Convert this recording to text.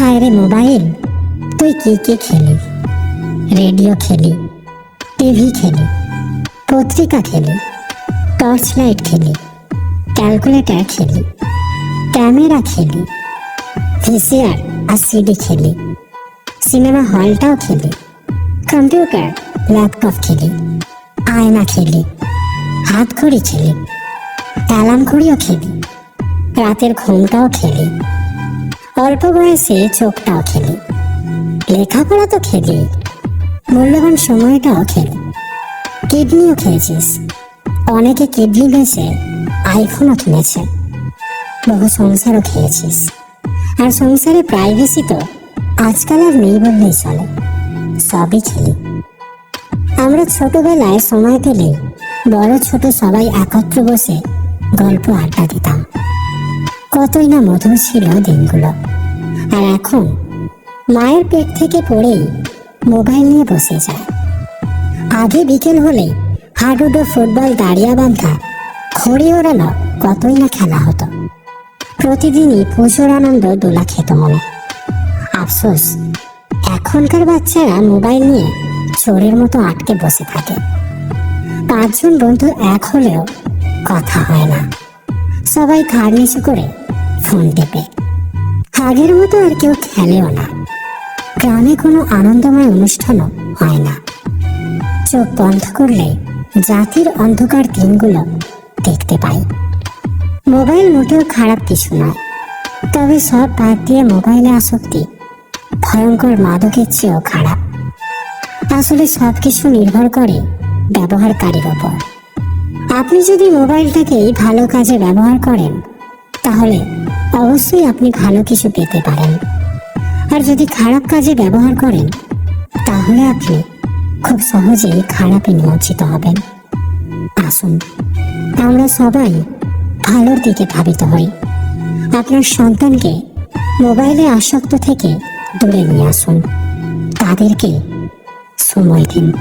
হায় রে মোবাইল? তুই কি কি খেলি? রেডিও খেলি, টিভি খেলি, পত্রিকা খেলি টর্চ লাইট খেলি, ক্যালকুলেটার খেলি, ক্যামেরা খেলি, ভিসিআর আর সিডি খেলি, সিনেমা হলটাও খেলি, কম্পিউটার, ল্যাপটপ খেলি, আয়না খেলি, হাত ঘড়ি খেলি, অ্যালার্ম ঘড়িও খেলি, রাতের ঘুমটাও খেলি। অল্প বয়সে চোখটাও খেলি। লেখাপড়া তো খেলি। মূল্যবান সময়টাও খেলি। কিডনিও খেয়েছিস। অনেকে কিডনি বেছে আইফোনও কিনেছে। বহু সংসারও খেয়েছিস। আর সংসারে প্রাইভেসি তো আজকাল আর নেই বললেই চলে। সবই খেলি। আমরা ছোটবেলায় সময় পেলে বড় ছোট সবাই একত্র বসে গল্প আড্ডা দিতাম। কতই না মধুর ছিল দিনগুলো। আর এখন মায়ের পেট থেকে পড়েই মোবাইল নিয়ে বসে যায়। আগে বিকেল হলে হাডুডো ফুটবল দাঁড়িয়া বান্ধা ঘড়ি ওড়ানো কতই না খেলা হতো। প্রতিদিনই প্রচুর আনন্দ দোলা খেত মনে। আফসোস, এখনকার বাচ্চারা মোবাইল নিয়ে চোরের মতো আটকে বসে থাকে। পাঁচজন বন্ধু এক হলেও কথা হয় না। সবাই ঘাড় নিচু করে ফোন টেপে আগের মতো আর কেউ খেলেও না। গ্রামে কোনো আনন্দময় অনুষ্ঠানও হয় না। চোখ বন্ধ করলে জাতির অন্ধকার দিনগুলো দেখতে পাই। মোবাইল মোটেও খারাপ কিছু নয়। তবে সব বাদ দিয়ে মোবাইলে আসক্তি ভয়ঙ্কর মাদকের চেয়েও খারাপ। আসলে সব কিছু নির্ভর করে ব্যবহারকারীর ওপর। আপনি যদি মোবাইলটাকেই ভালো কাজে ব্যবহার করেন, তাহলে অবশ্যই আপনি ভালো কিছু পেতে পারেন। আর যদি খারাপ কাজে ব্যবহার করেন, তাহলে আপনি খুব সহজেই খারাপে নিমজ্জিত হবেন। আসুন, আমরা সবাই ভালোর দিকে ধাবিত হই। আপনার সন্তানকে মোবাইলে আসক্ত থেকে দূরে নিয়ে আসুন। তাদেরকে সময় দিন।